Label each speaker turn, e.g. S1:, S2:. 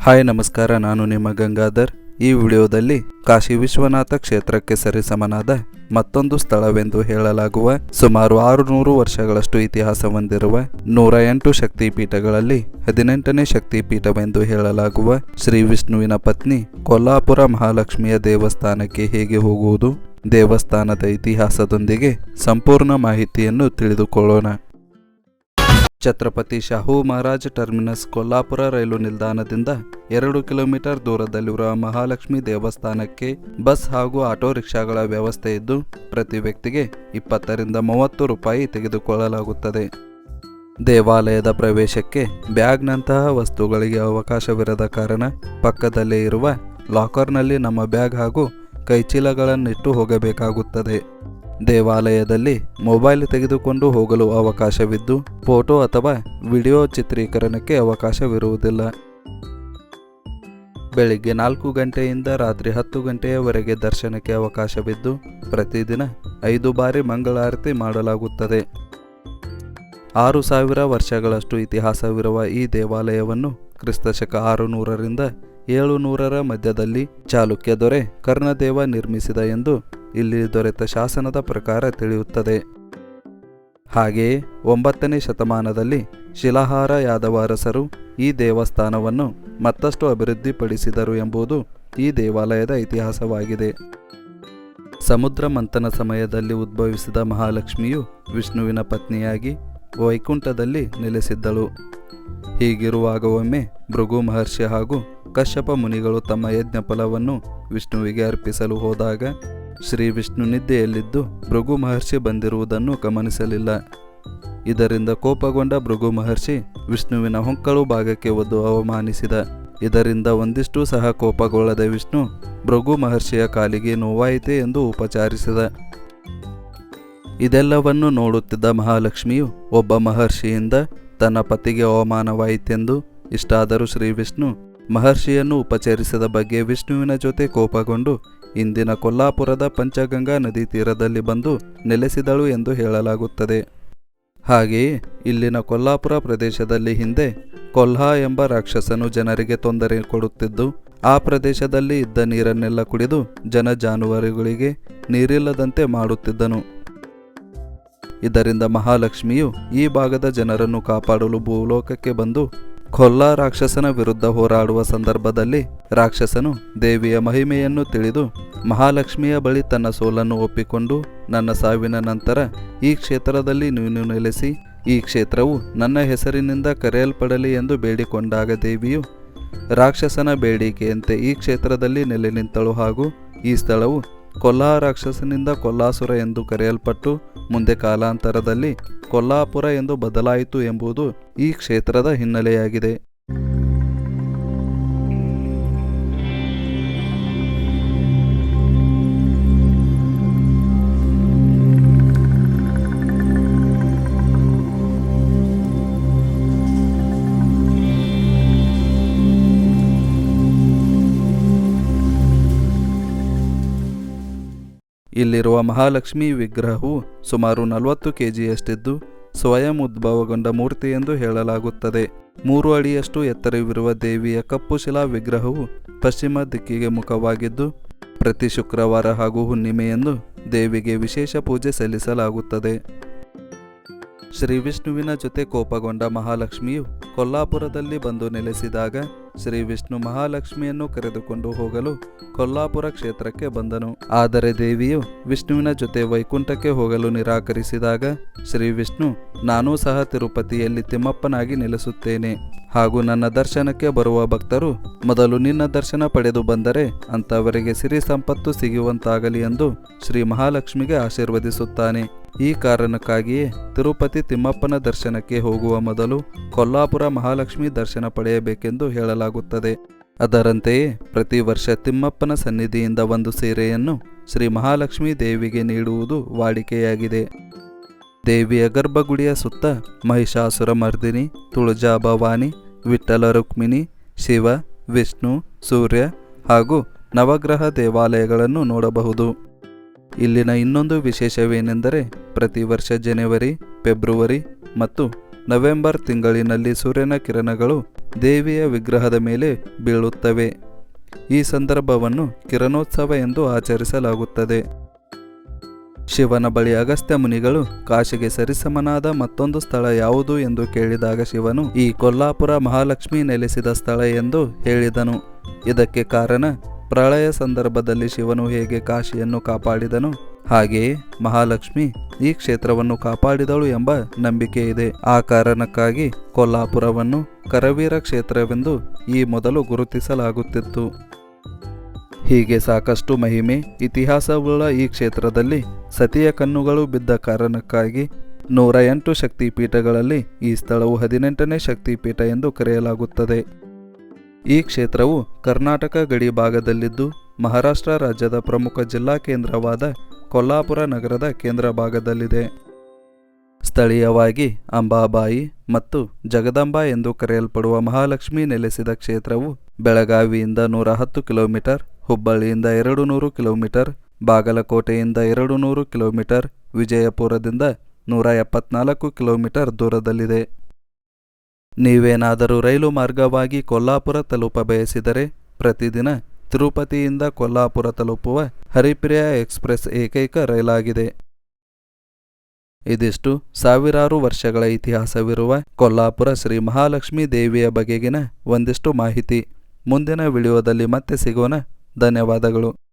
S1: Hi, ನಮಸ್ಕಾರ. ನಾನು ನಿಮ್ಮ ಗಂಗಾಧರ್. ಈ ವಿಡಿಯೋದಲ್ಲಿ ಕಾಶಿ ವಿಶ್ವನಾಥ ಕ್ಷೇತ್ರಕ್ಕೆ ಸರಿಸಮನಾದ ಮತ್ತೊಂದು ಸ್ಥಳವೆಂದು ಹೇಳಲಾಗುವ ಸುಮಾರು ಆರುನೂರು ವರ್ಷಗಳಷ್ಟು ಇತಿಹಾಸ ಹೊಂದಿರುವ ನೂರ ಎಂಟು ಶಕ್ತಿಪೀಠಗಳಲ್ಲಿ ಹದಿನೆಂಟನೇ ಶಕ್ತಿಪೀಠವೆಂದು ಹೇಳಲಾಗುವ ಶ್ರೀ ವಿಷ್ಣುವಿನ ಪತ್ನಿ ಕೊಲ್ಲಾಪುರ ಮಹಾಲಕ್ಷ್ಮಿಯ ದೇವಸ್ಥಾನಕ್ಕೆ ಹೇಗೆ ಹೋಗುವುದು? ದೇವಸ್ಥಾನದ ಇತಿಹಾಸದೊಂದಿಗೆ ಸಂಪೂರ್ಣ ಮಾಹಿತಿಯನ್ನು ತಿಳಿದುಕೊಳ್ಳೋಣ. ಛತ್ರಪತಿ ಶಾಹು ಮಹಾರಾಜ್ ಟರ್ಮಿನಸ್ ಕೊಲ್ಲಾಪುರ ರೈಲು ನಿಲ್ದಾಣದಿಂದ ಎರಡು ಕಿಲೋಮೀಟರ್ ದೂರದಲ್ಲಿರುವ ಮಹಾಲಕ್ಷ್ಮಿ ದೇವಸ್ಥಾನಕ್ಕೆ ಬಸ್ ಹಾಗೂ ಆಟೋ ರಿಕ್ಷಾಗಳ ವ್ಯವಸ್ಥೆ ಇದ್ದು, ಪ್ರತಿ ವ್ಯಕ್ತಿಗೆ ಇಪ್ಪತ್ತರಿಂದ ಮೂವತ್ತು ರೂಪಾಯಿ ತೆಗೆದುಕೊಳ್ಳಲಾಗುತ್ತದೆ. ದೇವಾಲಯದ ಪ್ರವೇಶಕ್ಕೆ ಬ್ಯಾಗ್ನಂತಹ ವಸ್ತುಗಳಿಗೆ ಅವಕಾಶವಿರದ ಕಾರಣ ಪಕ್ಕದಲ್ಲೇ ಇರುವ ಲಾಕರ್ನಲ್ಲಿ ನಮ್ಮ ಬ್ಯಾಗ್ ಹಾಗೂ ಕೈಚೀಲಗಳನ್ನಿಟ್ಟು ಹೋಗಬೇಕಾಗುತ್ತದೆ. ದೇವಾಲಯದಲ್ಲಿ ಮೊಬೈಲ್ ತೆಗೆದುಕೊಂಡು ಹೋಗಲು ಅವಕಾಶವಿದ್ದು ಫೋಟೋ ಅಥವಾ ವಿಡಿಯೋ ಚಿತ್ರೀಕರಣಕ್ಕೆ ಅವಕಾಶವಿರುವುದಿಲ್ಲ. ಬೆಳಿಗ್ಗೆ ನಾಲ್ಕು ಗಂಟೆಯಿಂದ ರಾತ್ರಿ ಹತ್ತು ಗಂಟೆಯವರೆಗೆ ದರ್ಶನಕ್ಕೆ ಅವಕಾಶವಿದ್ದು ಪ್ರತಿದಿನ ಐದು ಬಾರಿ ಮಂಗಳಾರತಿ ಮಾಡಲಾಗುತ್ತದೆ. ಆರು ಸಾವಿರ ವರ್ಷಗಳಷ್ಟು ಇತಿಹಾಸವಿರುವ ಈ ದೇವಾಲಯವನ್ನು ಕ್ರಿಸ್ತಶಕ ಆರುನೂರರಿಂದ ಏಳು ನೂರರ ಮಧ್ಯದಲ್ಲಿ ಚಾಲುಕ್ಯ ದೊರೆ ಕರ್ಣದೇವ ನಿರ್ಮಿಸಿದ ಎಂದು ಇಲ್ಲಿ ದೊರೆತ ಶಾಸನದ ಪ್ರಕಾರ ತಿಳಿಯುತ್ತದೆ. ಹಾಗೆಯೇ ಒಂಬತ್ತನೇ ಶತಮಾನದಲ್ಲಿ ಶಿಲಾಹಾರ ಯಾದವಾರಸರು ಈ ದೇವಸ್ಥಾನವನ್ನು ಮತ್ತಷ್ಟು ಅಭಿವೃದ್ಧಿಪಡಿಸಿದರು ಎಂಬುದು ಈ ದೇವಾಲಯದ ಇತಿಹಾಸವಾಗಿದೆ. ಸಮುದ್ರ ಮಂಥನ ಸಮಯದಲ್ಲಿ ಉದ್ಭವಿಸಿದ ಮಹಾಲಕ್ಷ್ಮಿಯು ವಿಷ್ಣುವಿನ ಪತ್ನಿಯಾಗಿ ವೈಕುಂಠದಲ್ಲಿ ನೆಲೆಸಿದ್ದಳು. ಹೀಗಿರುವಾಗ ಒಮ್ಮೆ ಭೃಗು ಮಹರ್ಷಿ ಹಾಗೂ ಕಶ್ಯಪ ಮುನಿಗಳು ತಮ್ಮ ಯಜ್ಞ ಫಲವನ್ನು ವಿಷ್ಣುವಿಗೆ ಅರ್ಪಿಸಲು ಹೋದಾಗ ಶ್ರೀ ವಿಷ್ಣು ನಿದ್ದೆಯಲ್ಲಿದ್ದು ಭೃಗು ಮಹರ್ಷಿ ಬಂದಿರುವುದನ್ನು ಗಮನಿಸಲಿಲ್ಲ. ಇದರಿಂದ ಕೋಪಗೊಂಡ ಭೃಗು ಮಹರ್ಷಿ ವಿಷ್ಣುವಿನ ಹೊಂಕಳು ಭಾಗಕ್ಕೆ ಒದ್ದು ಅವಮಾನಿಸಿದ. ಇದರಿಂದ ಒಂದಿಷ್ಟು ಸಹ ಕೋಪಗೊಳ್ಳದ ವಿಷ್ಣು ಭೃಗು ಮಹರ್ಷಿಯ ಕಾಲಿಗೆ ನೋವಾಯಿತೆ ಎಂದು ಉಪಚಾರಿಸಿದ. ಇದೆಲ್ಲವನ್ನು ನೋಡುತ್ತಿದ್ದ ಮಹಾಲಕ್ಷ್ಮಿಯು ಒಬ್ಬ ಮಹರ್ಷಿಯಿಂದ ತನ್ನ ಪತಿಗೆ ಅವಮಾನವಾಯಿತೆಂದು ಇಷ್ಟಾದರೂ ಶ್ರೀ ವಿಷ್ಣು ಮಹರ್ಷಿಯನ್ನು ಉಪಚರಿಸಿದ ಬಗ್ಗೆ ವಿಷ್ಣುವಿನ ಜೊತೆ ಕೋಪಗೊಂಡು ಇಂದಿನ ಕೊಲ್ಲಾಪುರದ ಪಂಚಗಂಗಾ ನದಿ ತೀರದಲ್ಲಿ ಬಂದು ನೆಲೆಸಿದಳು ಎಂದು ಹೇಳಲಾಗುತ್ತದೆ. ಹಾಗೆಯೇ ಇಲ್ಲಿನ ಕೊಲ್ಲಾಪುರ ಪ್ರದೇಶದಲ್ಲಿ ಹಿಂದೆ ಕೊಲ್ಹಾ ಎಂಬ ರಾಕ್ಷಸನು ಜನರಿಗೆ ತೊಂದರೆ ಕೊಡುತ್ತಿದ್ದು, ಆ ಪ್ರದೇಶದಲ್ಲಿ ಇದ್ದ ನೀರನ್ನೆಲ್ಲ ಕುಡಿದು ಜನ ಜಾನುವಾರುಗಳಿಗೆ ನೀರಿಲ್ಲದಂತೆ ಮಾಡುತ್ತಿದ್ದನು. ಇದರಿಂದ ಮಹಾಲಕ್ಷ್ಮಿಯು ಈ ಭಾಗದ ಜನರನ್ನು ಕಾಪಾಡಲು ಭೂಲೋಕಕ್ಕೆ ಬಂದು ಕೊಲ್ಲಾ ರಾಕ್ಷಸನ ವಿರುದ್ಧ ಹೋರಾಡುವ ಸಂದರ್ಭದಲ್ಲಿ ರಾಕ್ಷಸನು ದೇವಿಯ ಮಹಿಮೆಯನ್ನು ತಿಳಿದು ಮಹಾಲಕ್ಷ್ಮಿಯ ಬಳಿ ತನ್ನ ಸೋಲನ್ನು ಒಪ್ಪಿಕೊಂಡು ನನ್ನ ಸಾವಿನ ನಂತರ ಈ ಕ್ಷೇತ್ರದಲ್ಲಿ ನೀನು ನೆಲೆಸಿ, ಈ ಕ್ಷೇತ್ರವು ನನ್ನ ಹೆಸರಿನಿಂದ ಕರೆಯಲ್ಪಡಲಿ ಎಂದು ಬೇಡಿಕೊಂಡಾಗ ದೇವಿಯು, ರಾಕ್ಷಸನ ಬೇಡಿಕೆಯಂತೆ ಈ ಕ್ಷೇತ್ರದಲ್ಲಿ ನೆಲೆ ನಿಂತಳು ಹಾಗೂ ಈ ಸ್ಥಳವು ಕೊಲ್ಲಾ ರಾಕ್ಷಸನಿಂದ ಕೊಲ್ಲಾಸುರ ಎಂದು ಕರೆಯಲ್ಪಟ್ಟು ಮುಂದೆ ಕಾಲಾಂತರದಲ್ಲಿ ಕೊಲ್ಲಾಪುರ ಎಂದು ಬದಲಾಯಿತು ಎಂಬುದು ಈ ಕ್ಷೇತ್ರದ ಹಿನ್ನೆಲೆಯಾಗಿದೆ. ಇಲ್ಲಿರುವ ಮಹಾಲಕ್ಷ್ಮಿ ವಿಗ್ರಹವು ಸುಮಾರು ನಲವತ್ತು ಕೆಜಿಯಷ್ಟಿದ್ದು ಸ್ವಯಂ ಉದ್ಭವಗೊಂಡ ಮೂರ್ತಿ ಎಂದು ಹೇಳಲಾಗುತ್ತದೆ. ಮೂರು ಅಡಿಯಷ್ಟು ಎತ್ತರವಿರುವ ದೇವಿಯ ಕಪ್ಪು ಶಿಲಾ ವಿಗ್ರಹವು ಪಶ್ಚಿಮ ದಿಕ್ಕಿಗೆ ಮುಖವಾಗಿದ್ದು, ಪ್ರತಿ ಶುಕ್ರವಾರ ಹಾಗೂ ಹುಣ್ಣಿಮೆಯಂದು ದೇವಿಗೆ ವಿಶೇಷ ಪೂಜೆ ಸಲ್ಲಿಸಲಾಗುತ್ತದೆ. ಶ್ರೀ ವಿಷ್ಣುವಿನ ಜೊತೆ ಕೋಪಗೊಂಡ ಮಹಾಲಕ್ಷ್ಮಿಯು ಕೊಲ್ಲಾಪುರದಲ್ಲಿ ಬಂದು ನೆಲೆಸಿದಾಗ ಶ್ರೀ ವಿಷ್ಣು ಮಹಾಲಕ್ಷ್ಮಿಯನ್ನು ಕರೆದುಕೊಂಡು ಹೋಗಲು ಕೊಲ್ಲಾಪುರ ಕ್ಷೇತ್ರಕ್ಕೆ ಬಂದನು. ಆದರೆ ದೇವಿಯು ವಿಷ್ಣುವಿನ ಜೊತೆ ವೈಕುಂಠಕ್ಕೆ ಹೋಗಲು ನಿರಾಕರಿಸಿದಾಗ ಶ್ರೀ ವಿಷ್ಣು, ನಾನೂ ಸಹ ತಿರುಪತಿಯಲ್ಲಿ ತಿಮ್ಮಪ್ಪನಾಗಿ ನೆಲೆಸುತ್ತೇನೆ. ಹಾಗೂ ನನ್ನ ದರ್ಶನಕ್ಕೆ ಬರುವ ಭಕ್ತರು ಮೊದಲು ನಿನ್ನ ದರ್ಶನ ಪಡೆದು ಬಂದರೆ ಅಂತವರಿಗೆ ಸಿರಿ ಸಂಪತ್ತು ಸಿಗುವಂತಾಗಲಿ ಎಂದು ಶ್ರೀ ಮಹಾಲಕ್ಷ್ಮಿಗೆ ಆಶೀರ್ವದಿಸುತ್ತಾನೆ. ಈ ಕಾರಣಕ್ಕಾಗಿಯೇ ತಿರುಪತಿ ತಿಮ್ಮಪ್ಪನ ದರ್ಶನಕ್ಕೆ ಹೋಗುವ ಮೊದಲು ಕೊಲ್ಲಾಪುರ ಮಹಾಲಕ್ಷ್ಮಿ ದರ್ಶನ ಪಡೆಯಬೇಕೆಂದು ಹೇಳಲಾಗುತ್ತದೆ. ಅದರಂತೆಯೇ ಪ್ರತಿ ವರ್ಷ ತಿಮ್ಮಪ್ಪನ ಸನ್ನಿಧಿಯಿಂದ ಒಂದು ಸೀರೆಯನ್ನು ಶ್ರೀ ಮಹಾಲಕ್ಷ್ಮಿ ದೇವಿಗೆ ನೀಡುವುದು ವಾಡಿಕೆಯಾಗಿದೆ. ದೇವಿಯ ಗರ್ಭಗುಡಿಯ ಸುತ್ತ ಮಹಿಷಾಸುರ ಮರ್ದಿನಿ ತುಳಜಾ ಭವಾನಿ ವಿಠ್ಠಲ ರುಕ್ಮಿಣಿ, ಶಿವ, ವಿಷ್ಣು, ಸೂರ್ಯ ಹಾಗೂ ನವಗ್ರಹ ದೇವಾಲಯಗಳನ್ನು ನೋಡಬಹುದು. ಇಲ್ಲಿನ ಇನ್ನೊಂದು ವಿಶೇಷವೇನೆಂದರೆ ಪ್ರತಿ ವರ್ಷ ಜನವರಿ, ಫೆಬ್ರವರಿ ಮತ್ತು ನವೆಂಬರ್ ತಿಂಗಳಿನಲ್ಲಿ ಸೂರ್ಯನ ಕಿರಣಗಳು ದೇವಿಯ ವಿಗ್ರಹದ ಮೇಲೆ ಬೀಳುತ್ತವೆ. ಈ ಸಂದರ್ಭವನ್ನು ಕಿರಣೋತ್ಸವ ಎಂದು ಆಚರಿಸಲಾಗುತ್ತದೆ. ಶಿವನ ಬಳಿ ಅಗಸ್ತ್ಯ ಮುನಿಗಳು ಕಾಶಿಗೆ ಸರಿಸಮನಾದ ಮತ್ತೊಂದು ಸ್ಥಳ ಯಾವುದು ಎಂದು ಕೇಳಿದಾಗ ಶಿವನು ಈ ಕೊಲ್ಲಾಪುರ ಮಹಾಲಕ್ಷ್ಮಿ ನೆಲೆಸಿದ ಸ್ಥಳ ಎಂದು ಹೇಳಿದನು. ಇದಕ್ಕೆ ಕಾರಣ ಪ್ರಳಯ ಸಂದರ್ಭದಲ್ಲಿ ಶಿವನು ಹೇಗೆ ಕಾಶಿಯನ್ನು ಕಾಪಾಡಿದನು? ಹಾಗೆಯೇ ಮಹಾಲಕ್ಷ್ಮಿ ಈ ಕ್ಷೇತ್ರವನ್ನು ಕಾಪಾಡಿದಳು ಎಂಬ ನಂಬಿಕೆ ಇದೆ. ಆ ಕಾರಣಕ್ಕಾಗಿ ಕೊಲ್ಲಾಪುರವನ್ನು ಕರವೀರ ಕ್ಷೇತ್ರವೆಂದು ಈ ಮೊದಲು ಗುರುತಿಸಲಾಗುತ್ತಿತ್ತು. ಹೀಗೆ ಸಾಕಷ್ಟು ಮಹಿಮೆ, ಇತಿಹಾಸವುಳ್ಳ ಈ ಕ್ಷೇತ್ರದಲ್ಲಿ ಸತಿಯ ಕಣ್ಣುಗಳು ಬಿದ್ದ ಕಾರಣಕ್ಕಾಗಿ ನೂರ ಎಂಟು ಶಕ್ತಿಪೀಠಗಳಲ್ಲಿ ಈ ಸ್ಥಳವು ಹದಿನೆಂಟನೇ ಶಕ್ತಿಪೀಠ ಎಂದು ಕರೆಯಲಾಗುತ್ತದೆ. ಈ ಕ್ಷೇತ್ರವು ಕರ್ನಾಟಕ ಗಡಿ ಭಾಗದಲ್ಲಿದ್ದು ಮಹಾರಾಷ್ಟ್ರ ರಾಜ್ಯದ ಪ್ರಮುಖ ಜಿಲ್ಲಾ ಕೇಂದ್ರವಾದ ಕೊಲ್ಲಾಪುರ ನಗರದ ಕೇಂದ್ರ ಭಾಗದಲ್ಲಿದೆ. ಸ್ಥಳೀಯವಾಗಿ ಅಂಬಾಬಾಯಿ ಮತ್ತು ಜಗದಂಬಾ ಎಂದು ಕರೆಯಲ್ಪಡುವ ಮಹಾಲಕ್ಷ್ಮಿ ನೆಲೆಸಿದ ಕ್ಷೇತ್ರವು ಬೆಳಗಾವಿಯಿಂದ ನೂರ ಹತ್ತು ಕಿಲೋಮೀಟರ್, ಹುಬ್ಬಳ್ಳಿಯಿಂದ ಎರಡು ನೂರು ಕಿಲೋಮೀಟರ್, ಬಾಗಲಕೋಟೆಯಿಂದ ಎರಡು ನೂರು ಕಿಲೋಮೀಟರ್, ವಿಜಯಪುರದಿಂದ ನೂರ ಎಪ್ಪತ್ನಾಲ್ಕು ಕಿಲೋಮೀಟರ್ ದೂರದಲ್ಲಿದೆ. ನೀವೇನಾದರೂ ರೈಲು ಮಾರ್ಗವಾಗಿ ಕೊಲ್ಲಾಪುರ ತಲುಪ ಬಯಸಿದರೆ ಪ್ರತಿದಿನ ತಿರುಪತಿಯಿಂದ ಕೊಲ್ಲಾಪುರ ತಲುಪುವ ಹರಿಪ್ರಿಯ ಎಕ್ಸ್ಪ್ರೆಸ್ ಏಕೈಕ ರೈಲಾಗಿದೆ. ಇದಿಷ್ಟು ಸಾವಿರಾರು ವರ್ಷಗಳ ಇತಿಹಾಸವಿರುವ ಕೊಲ್ಲಾಪುರ ಶ್ರೀ ಮಹಾಲಕ್ಷ್ಮೀ ದೇವಿಯ ಬಗೆಗಿನ ಒಂದಿಷ್ಟು ಮಾಹಿತಿ. ಮುಂದಿನ ವಿಡಿಯೋದಲ್ಲಿ ಮತ್ತೆ ಸಿಗೋಣ. ಧನ್ಯವಾದಗಳು.